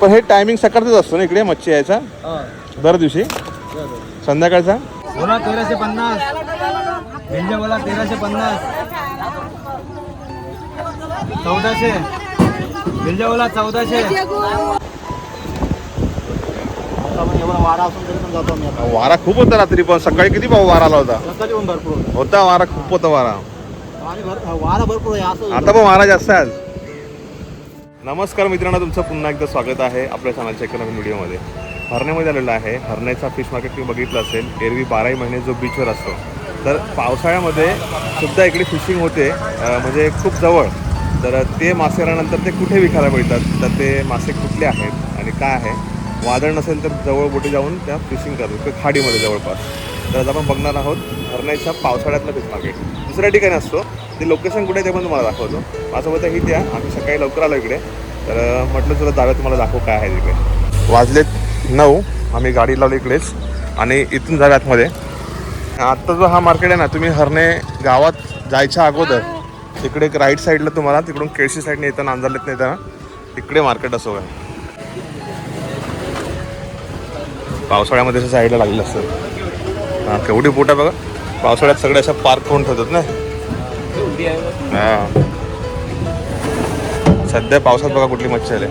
पण हे टायमिंग सकाळचंच असतो ना इकडे मच्छी यायचा. दर दिवशी. संध्याकाळचा. बोला तेराशे पन्नास. भेंजे बोला तेराशे पन्नास. चौदाशे. भेंजे बोला चौदाशे. वारा असून तरी पण जातो आम्ही वारा खूप होता रात्री पण. सकाळी किती भाऊ वारा आला होता? भरपूर होतं. होता वारा खूप होता वारा. आणि भर- वारा भरपूर आहे असं आता पण वारा जास्त आहे आज. नमस्कार मित्रांनो तुमचं पुन्हा एकदा स्वागत आहे आपल्या चॅनलच्या एका नवीन व्हिडिओमध्ये हरण्यामध्ये आलेला आहे. हरण्याचा फिश मार्केट तुम्ही बघितलं असेल एरवी बाराही महिने जो बीचवर असतो. तर पावसाळ्यामध्ये सुद्धा इकडे फिशिंग होते म्हणजे खूप जवळ. तर ते मासे आल्यानंतर ते कुठे विकायला मिळतात? तर ते मासे कुठले आहेत आणि काय आहे? वादळ नसेल तर जवळ बोटी जाऊन त्या फिशिंग करतात किंवा खाडीमध्ये जवळपास. तर आज आपण बघणार आहोत हरण्याच्या पावसाळ्यातलं फिश मार्केट दुसऱ्या ठिकाणी असतो ते लोकेशन कुठे आहे ते पण तुम्हाला दाखवतो. माझ्यासोबत ही द्या आम्ही सकाळी लवकर आलो इकडे. तर म्हटलं तुला जाव्या तुम्हाला दाखवू काय आहे तिकडे. वाजलेत नऊ आम्ही गाडी लावली इकडेच. आणि इथून जाऊया आतमध्ये. आत्ता जो हा मार्केट आहे ना तुम्ही हरणे गावात जायच्या अगोदर तिकडे एक राईट साईडला तुम्हाला तिकडून केळशी साईडने येताना अंधारलेत येताना तिकडे मार्केट असो आहे पावसाळ्यामध्ये असं साईडला लागलेलं असतं. हां केवढी बोट आहे बघा. पावसाळ्यात सगळे अशा पार्क करून ठेवतात ना. हां. सध्या पावसात बघा कुठली मच्छी आली.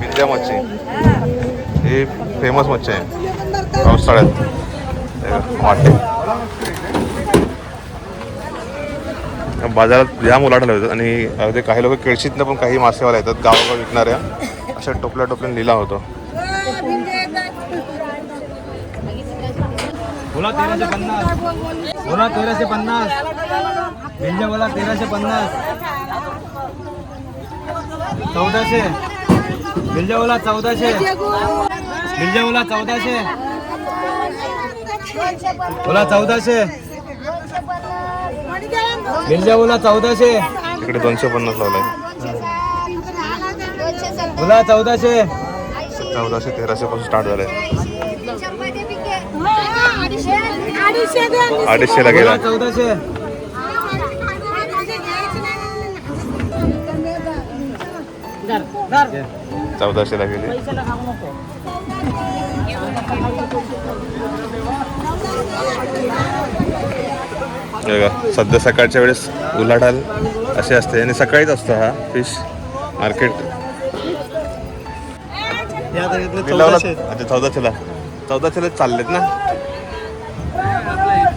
पिंजा मच्छी. ही फेमस मच्छी आहे. पावसाळ्यात. हे वाटे बाजारात जाम उलाढाल होतात आणि अं, ते काही लोक केळशीतनं पण काही मासेवाले येतात गावागाव विकणाऱ्या अशा टोपल्या टोपल्या लिला होतो. बोला तेराशे पन्नास. बोला तेराशे पन्नास. भेंजे बोला तेराशे पन्नास. चौदाशे. भेंजे बोला चौदाशे. भेंजे बोला चौदाशे. बोला चौदाशे. भेंजे बोला चौदाशे. इकडे दोनशे पन्नास लावलाय. बोला चौदाशे. चौदाशे तेराशे पासून स्टार्ट झालंय. अडीचशे द्या अडीचशेला गेला. बोला चौदाशे चौदाशेला गेले. हे बघा, सध्या सकाळच्या वेळेस उलाढाल असे असते आणि सकाळीच असतो हा फिश मार्केट अच्छा चौदाशेला. चौदाशेला चाललेत ना?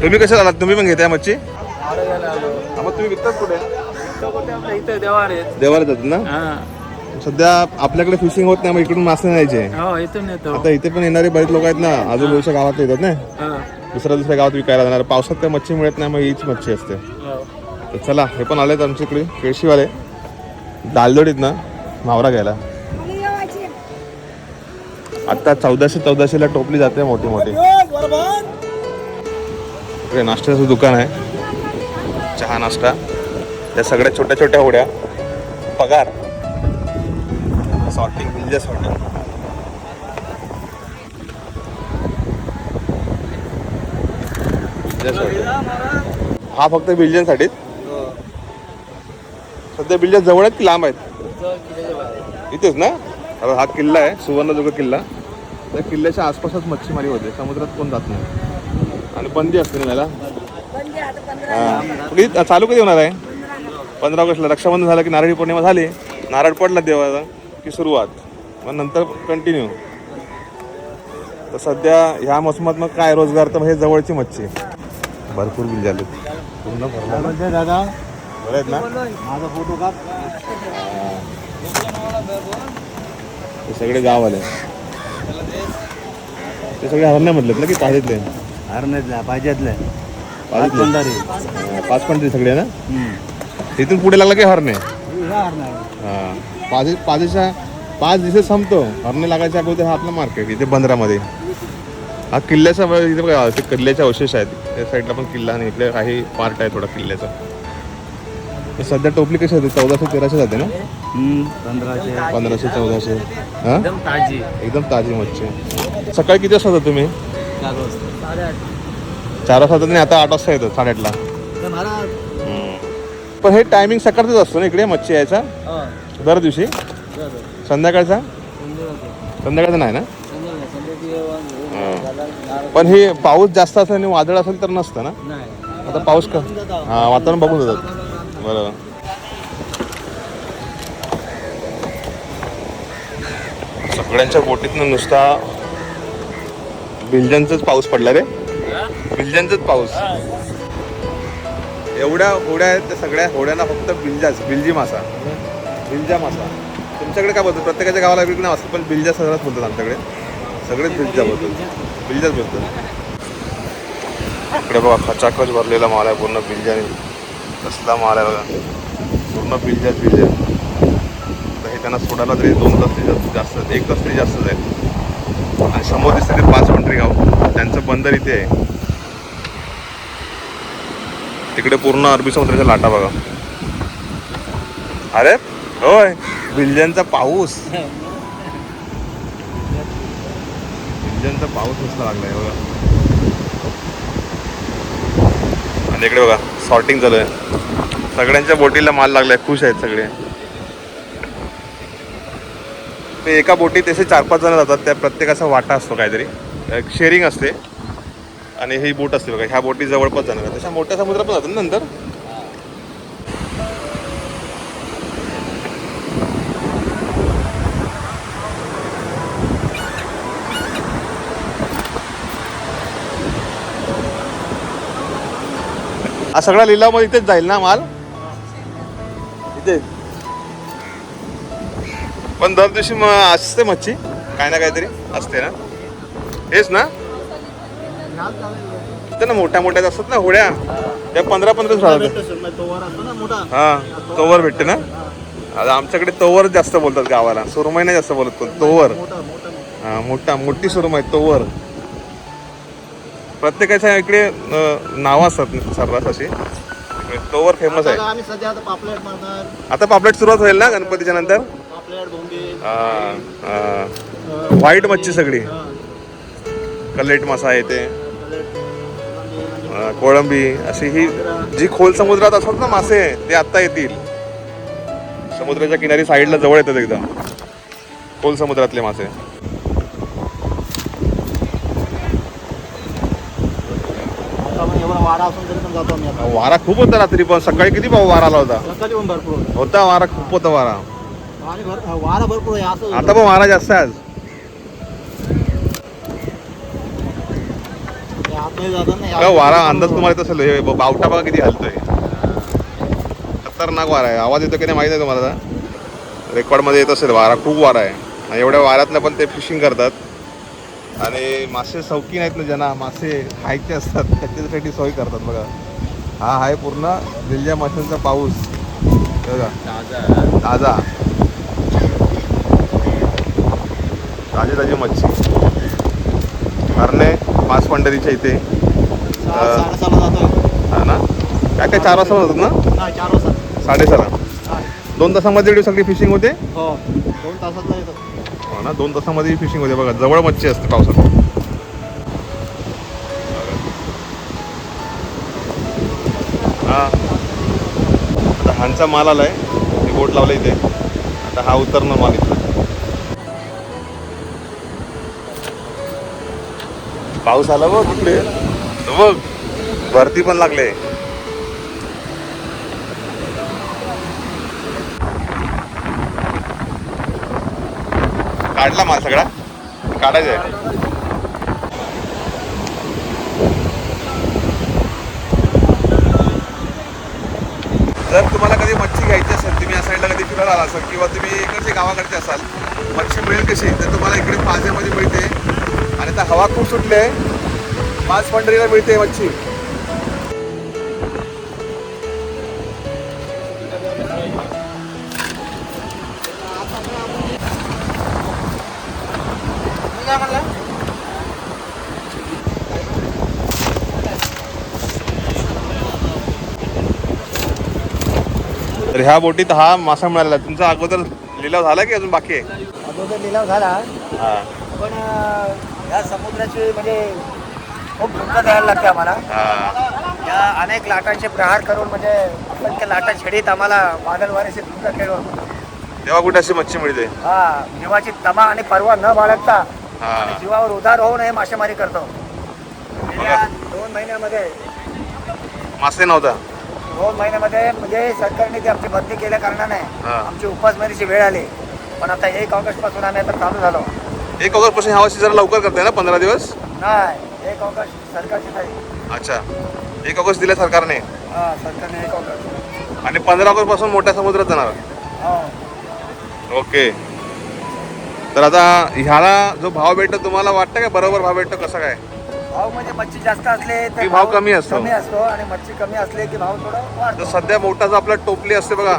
तुम्ही कशाला आलात? तुम्ही पण घेताय मच्छी? हा, मग तुम्ही विकतात कुठे? इथे देवार आहेत. देवाला जातात ना? सध्या आपल्याकडे फिशिंग होत नाही मग इकडून मासे न्यायचे. हो इथून येतो. आता इथे पण येणारे बरेच लोक आहेत ना आजूबाजूच्या गावात येतात ना? दुसऱ्या दुसऱ्या गावात विकायला जाणार. पावसात काय मच्छी मिळत नाही मग हीच मच्छी असते. तर चला हे पण आलेत आमच्याकडे केळशीवाले. दालदोडीत ना मावरा घ्यायला. आता चौदाशे चौदाशेला टोपली जाते मोठी मोठी इकडे नाश्त्याचं दुकान आहे. चहा नाश्ता. त्या सगळ्या छोट्या छोट्या होड्या पगार. सॉर्टिंग म्हणजे सॉर्टिंग म्हणजे हा फक्त बिल्जनसाठीच सध्या बिल्जन जवळ आहेत की लांब आहेत? इथेच ना? हा किल्ला आहे. सुवर्णदुर्ग किल्ला. त्या किल्ल्याच्या आसपासच मच्छीमारी होते. समुद्रात कोण जात नाही. आणि बंदी असते ना याला? हा. कधी चालू कधी होणार आहे? पंधरा ऑगस्टला. रक्षाबंधन झालं की नारळी पौर्णिमा झाली? नारळ पडला देवाचा की सुरुवात? मग नंतर कंटिन्यू तर सध्या ह्या मोसमात मग काय रोजगार? तर हे जवळची मच्छी. भरपूर बिल झाले पूर्ण भरलं? दादा. बरं आहेत ना? माझा फोटो का हे सगळे गाववाले. ते सगळे हरण्यामधलेत ना की ताजेतले हरण्यातल्या पाहिजेतल्या पाचपंढारी पाच पंढरी सगळे ना? तिथून पुढे लागला की हरणे? हा पाच पाचच्या पाच दिवस संपतो. हरणे लागायच्या अगोदर हा आपला मार्केट इथे बंदरामध्ये. हा किल्ल्याचा इथे बघा ते किल्ल्याचे अवशेष आहेत. त्या साईडला पण किल्ला आणि इकडे काही पार्ट आहे थोडा किल्ल्याचा. सध्या टोपली कशी होते चौदाशे तेराशे जाते ना? पंधराशे. पंधराशे चौदाशे. हा? एकदम ताजी. एकदम ताजी मच्छी. सकाळी किती वाजता होता चार वाजता. चार वाजता होता आणि आता आठ वाजता येतो साडेआठला. महाराज पण हे टायमिंग सकाळचंच असतो ना इकडे मच्छी यायचा? दर दिवशी? संध्याकाळचा? संध्याकाळचा. नाही ना? हां. पण हे पाऊस जास्त असेल आणि वादळ असेल तर नसतं ना? आता पाऊस का हा वातावरण बघून जातात. बरोबर. सगळ्यांच्या बोटीतनं नुसता बिल्जनचाच पाऊस पडला रे. बिल्जनचाच पाऊस. एवढ्या होड्या आहेत त्या सगळ्या होड्यांना फक्त बिल्जाच बिल्जी मासा. बिल्जा मासा. तुमच्याकडे काय बोलतात? प्रत्येकाच्या गावाला वेगळं नाव असतं पण बिल्जा सगळ्याच बोलतात आमच्याकडे. सगळेच बिल्जा बोलतात. बिल्जाच बोलतात. इकडे बघा खचाखच भरलेला माल आहे पूर्ण बिल्जाने. कसला माल आहे बघा. पूर्ण बिल्जाच बिल्जा. तर हे त्यांना सोडायला तरी दोन तास तरी जास्त जास्त एक तास तरी जास्त जाईल आणि समोर दिसते ते पाच पंढरी गाव. त्यांचं बंदर इथे आहे. तिकडे पूर्ण अरबी समुद्राच्या लाटा बघा. अरे होय बिल्जनचा पाऊस. बिल्जनचा पाऊस नुसता लागलाय बघा. आणि इकडे बघा सॉर्टिंग चालू आहे सगळ्यांच्या बोटीला माल लागलाय खुश आहेत सगळे. ते एका बोटीत असे चार पाच जण जातात त्या प्रत्येकाचा वाटा असतो काहीतरी. एक शेअरिंग असते. आणि ही बोट असते बघा ह्या बोटी जवळपास जाणार तशा मोठ्या समुद्रात पण जातात ना नंतर? हा सगळा लिलावमध्ये इथेच जाईल ना माल? पण दर दिवशी मग असते मच्छी. काय ना काहीतरी असते ना. हेच ना. ते ना मोठ्या मोठ्या असतात ना होड्या. त्या पंधरा पंधरा राहतात. हा तोवर भेटते ना. आता आमच्याकडे तोवर जास्त बोलतात गावाला. सुरमई नाही जास्त बोलत तोवर. हा मोठा मोठी सुरमई तोवर. प्रत्येकाच्या इकडे नावं असतात सर्रास अशी. तोवर फेमस आहे. आता पापलेट सुरुवात होईल ना गणपतीच्या नंतर? व्हाईट मच्छी सगळी. कलेट मासा आहे ते. अं, कोळंबी अशी ही जी खोल समुद्रात असतात ना मासे ते आत्ता येतील. समुद्राच्या किनारी साईडला जवळ येतात एकदम. खोल समुद्रातले मासे. वारा खूप होता रात्री पण. सकाळी किती भाऊ वारा आला होता. होतं. वारा खूप होता वारा. वारा भरपूर आहे असं आता पण वारा जास्त आहे आज. आतमध्ये जातात वारा अंदाज तुम्हाला येत असेल हे ब- बावटा बघा किती हलतोय. खतरनाक वारा आहे. आवाज येतो की नाही माहिती आहे तुम्हाला रेकॉर्डमध्ये येत असेल वारा खूप वारा आहे. आणि एवढ्या वाऱ्यातनं पण ते फिशिंग करतात. आणि मासे सौकीन आहेत ना ज्यांना. मासे खायचे असतात त्याच्यासाठी सोय करतात बघा. हा आहे पूर्ण दिल्ल्या माशांचा पाऊस. हे बघा. ताजा ताजी. ताजी मच्छी. हरणे पाच पंढरीच्या इथे. हा ना? काय काय चार वाजता होतात ना? चार वाजता. साडेसहाला. नाही. दोन तासामध्ये सगळी फिशिंग होते? हो दोन तासात हो ना दोन तासामध्ये फिशिंग होते. बघा जवळ मच्छी असते पावसात. हा. आता हांचा माल आलाय. हे बोट लावलं इथे. आता हा उतरणार माल इथं. पाऊस आला बघ कुठे बघ. भरती पण लागले. काढला माल सगळा? काढायचा आहे. जर तुम्हाला कधी मच्छी घ्यायची असेल तुम्ही या साईडला कधी फिरायला आला असाल किंवा तुम्ही इकडचे गावाकडचे असाल मच्छी मिळेल कशी? तर तुम्हाला इकडे पाझेमध्ये मिळते. आणि आता हवा खूप सुटली आहे. पाच पंढरीला मिळते मच्छी. तर ह्या बोटीत हा मासा मिळाला तुमचा अगोदर लिलाव झाला की अजून बाकी आहे? अगोदर लिलाव झाला. हा. पण या समुद्राची म्हणजे खूप धोका द्यायला लागते आम्हाला. हा. या अनेक लाटांचे प्रहार करून म्हणजे आपण त्या लाटा छेडीत आम्हाला बादल वारेचे धुका खेळून. तेव्हा कुठे अशी मच्छी मिळते? हा जीवाची तमा आणि परवा न बाळगता हा. जीवावर उधार होऊन हे मासेमारी करतो. गेल्या दोन महिन्यामध्ये मासे नव्हता. दोन महिन्यामध्ये म्हणजे सरकारने ती आमची बंदी केल्या कारणाने हा. आमची उपासमारीची वेळ आली. पण आता एक ऑगस्टपासून आम्ही आता चालू झालो. एक ऑगस्टपासून ह्या वर्षी जरा लवकर करताय ना पंधरा दिवस? नाही एक ऑगस्ट सरकारची अच्छा. एक ऑगस्ट दिले सरकारने? हा सरकारने एक ऑगस्ट. आणि पंधरा ऑगस्टपासून मोठ्या समुद्रात जाणार? हो. ओके. तर आता ह्याला जो भाव भेटतो तुम्हाला वाटतं का बरोबर भाव भेटतो कसा काय? भाव म्हणजे मच्छी जास्त असले की भाव कमी असतो? कमी असतो आणि मच्छी कमी असले की भाव थोडा तर वाढतो सध्या मोठा जो आपला टोपली असते बघा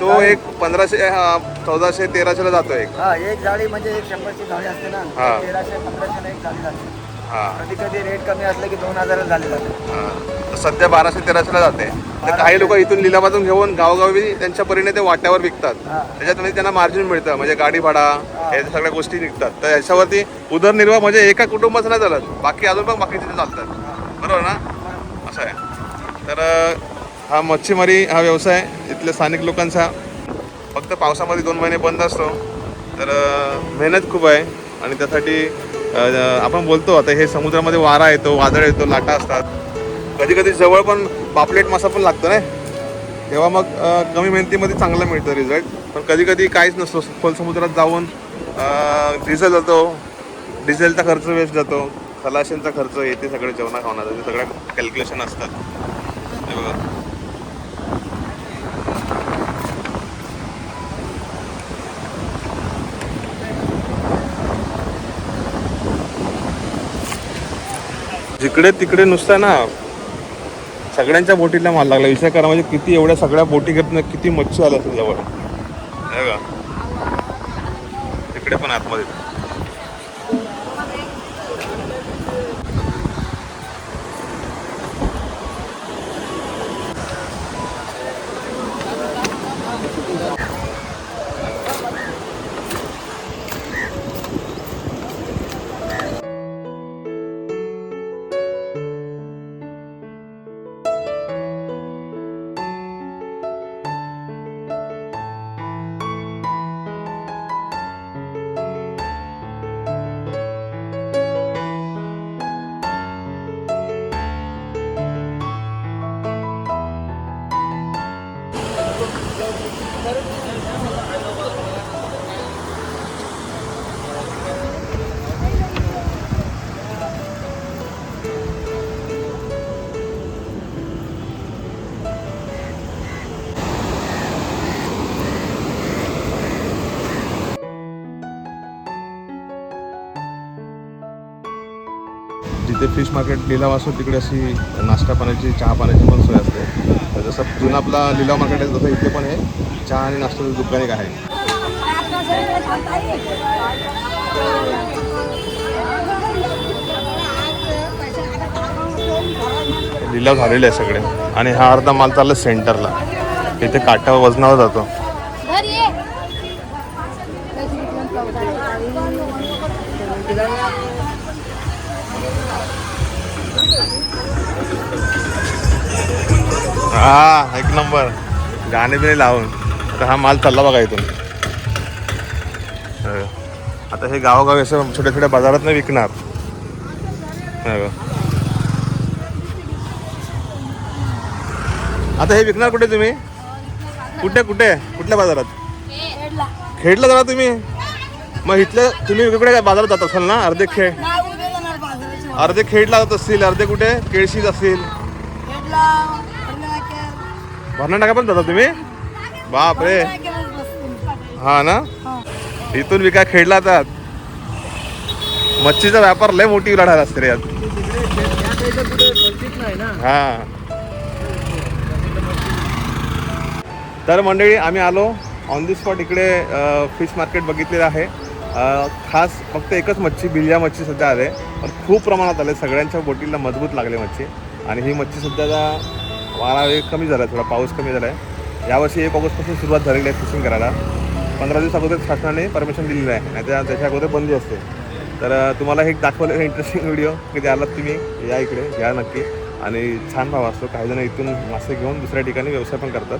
तो एक पंधराशे हा, चौदाशे तेराशेला जातो एक. हा एक जाळी म्हणजे एक शंभरची जाळी असते ना हा. तेराशे पंधराशे एक जाळी जाते. हा. कधी कधी रेट कमी असले की दोन हजार झाले जाते. हा. तर सध्या बाराशे तेराशेला जाते. तर काही लोक इथून लिलावातून घेऊन गावोगावी त्यांच्या परीने ते वाट्यावर विकतात. हा. त्याच्यात म्हणजे त्यांना मार्जिन मिळतं. म्हणजे गाडी भाडा हे. सगळ्या गोष्टी निघतात. तर याच्यावरती उदरनिर्वाह म्हणजे एका कुटुंबाचं नाही चालत. बाकी अजून पण बाकीचे चालतात. बरोबर ना? असं आहे. तर अं, हा मच्छीमारी हा व्यवसाय इथल्या स्थानिक लोकांचा. फक्त पावसामध्ये दोन महिने बंद असतो. तर मेहनत खूप आहे. आणि त्यासाठी आपण बोलतो आता हे समुद्रामध्ये वारा येतो वादळ येतो लाटा असतात. कधी कधी जवळ पण पापलेट मासा पण लागतो ना तेव्हा मग कमी मेहनतीमध्ये चांगला मिळतं रिझल्ट पण कधी कधी काहीच नसतो. खोल समुद्रात जाऊन डिझेल जातो. डिझेलचा खर्च वेस्ट जातो. खलाशांचा खर्च येते सगळे जेवणा खावणाचा ते सगळ्या कॅल्क्युलेशन असतात हे बघा जिकडे तिकडे नुसतं ना सगळ्यांच्या बोटीला माल लागला. विचार करा म्हणजे किती एवढ्या सगळ्या बोटी घेत किती मच्छी आल्या असेल जवळ. हे तिकडे पण आतमध्ये. जिथे फिश मार्केट लिलाव असतो तिकडे अशी नाश्ता पाण्याची चहा पाण्याची पण सोय असते. तर जसं जुना आपला लिलाव मार्केट आहे तसं इथे पण आहे. चहा आणि नाश्त्याचं दुकान एक आहे. लिलाव झालेले आहे सगळे. आणि हा अर्धा माल चालला सेंटरला. इथे काठावर वजनावर जातो. हा एक नंबर. गाणे बिणे लावून. तर हा माल चालला बघा इथून. आता हे गावोगावी असं छोट्या छोट्या बाजारात नाही विकणार. आता हे विकणार कुठे तुम्ही? कुठे कुठे? कुठल्या बाजारात? खेडला जाणार तुम्ही? मग इथलं तुम्ही वेगवेगळ्या काय बाजारात जात असाल ना? अर्धे खेळ अर्धे खेडला जात असतील अर्धे कुठे? केळशीत असतील भरणा पण जाता तुम्ही? बाप रे हा ना? इथून विका खेळला जात मच्छीचा व्यापार लय मोठी उलाढाल असते रे यात. हा. तर मंडळी आम्ही आलो. ऑन दी स्पॉट इकडे फिश मार्केट बघितलेलं आहे. खास फक्त एकच मच्छी बिलिया मच्छी सध्या आले. पण खूप प्रमाणात आले. सगळ्यांच्या बोटीला मजबूत लागले मच्छी. आणि ही मच्छी सध्या वारा वेग कमी झाला आहे थोडा पाऊस कमी झाला आहे यावर्षी एक ऑगस्टपासून सुरुवात झालेली आहे फिशिंग करायला. पंधरा दिवस अगोदर शासनाने परमिशन दिलेलं आहे. नाही त्या त्याच्या अगोदर बंदी असते. तर तुम्हाला हे दाखवलेलं इंटरेस्टिंग व्हिडिओ कधी आलात तुम्ही. या इकडे या नक्की. आणि छान भाव असतो. काही जण इथून मासे घेऊन दुसऱ्या ठिकाणी व्यवसाय पण करतात.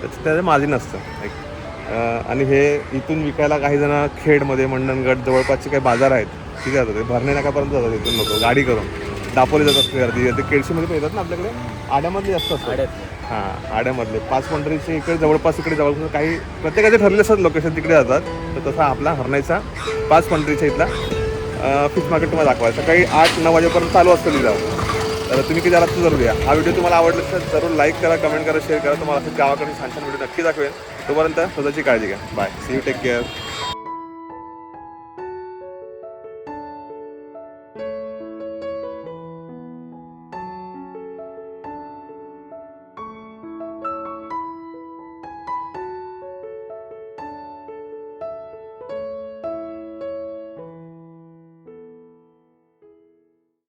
त्याचं त्याचं माझी नसतं एक आणि हे इथून विकायला काही जण खेडमध्ये मंडणगड जवळपासचे काही बाजार आहेत. तिथे जातात. ते भरणे नाकापर्यंत जातात इथून लोक. गाडी करून. दापोली जातात असते गर्दी. ते केळशीमध्ये पण येतात ना आपल्याकडे? आड्यामधले जास्त असतात. हां आड्यामधले. पाच पंढरीचे इकडे जवळपास इकडे जवळपास काही प्रत्येकाचे ठरले असतात लोकेशन तिकडे जातात. तर तसा आपला हरणाईचा पाच पंढरीच्या इथला फिश मार्केट तुम्हाला दाखवायचं. सकाळी आठ नऊ वाजेपर्यंत चालू असतं तिथं. तर तुम्ही किती आलात तर जरूर या. हा व्हिडिओ तुम्हाला आवडला असेल जरूर लाईक करा कमेंट करा शेअर करा. तुम्हाला असं गावाकडे छान छान व्हिडिओ नक्की दाखवेन. तोपर्यंत स्वतःची काळजी घ्या. Bye see you take care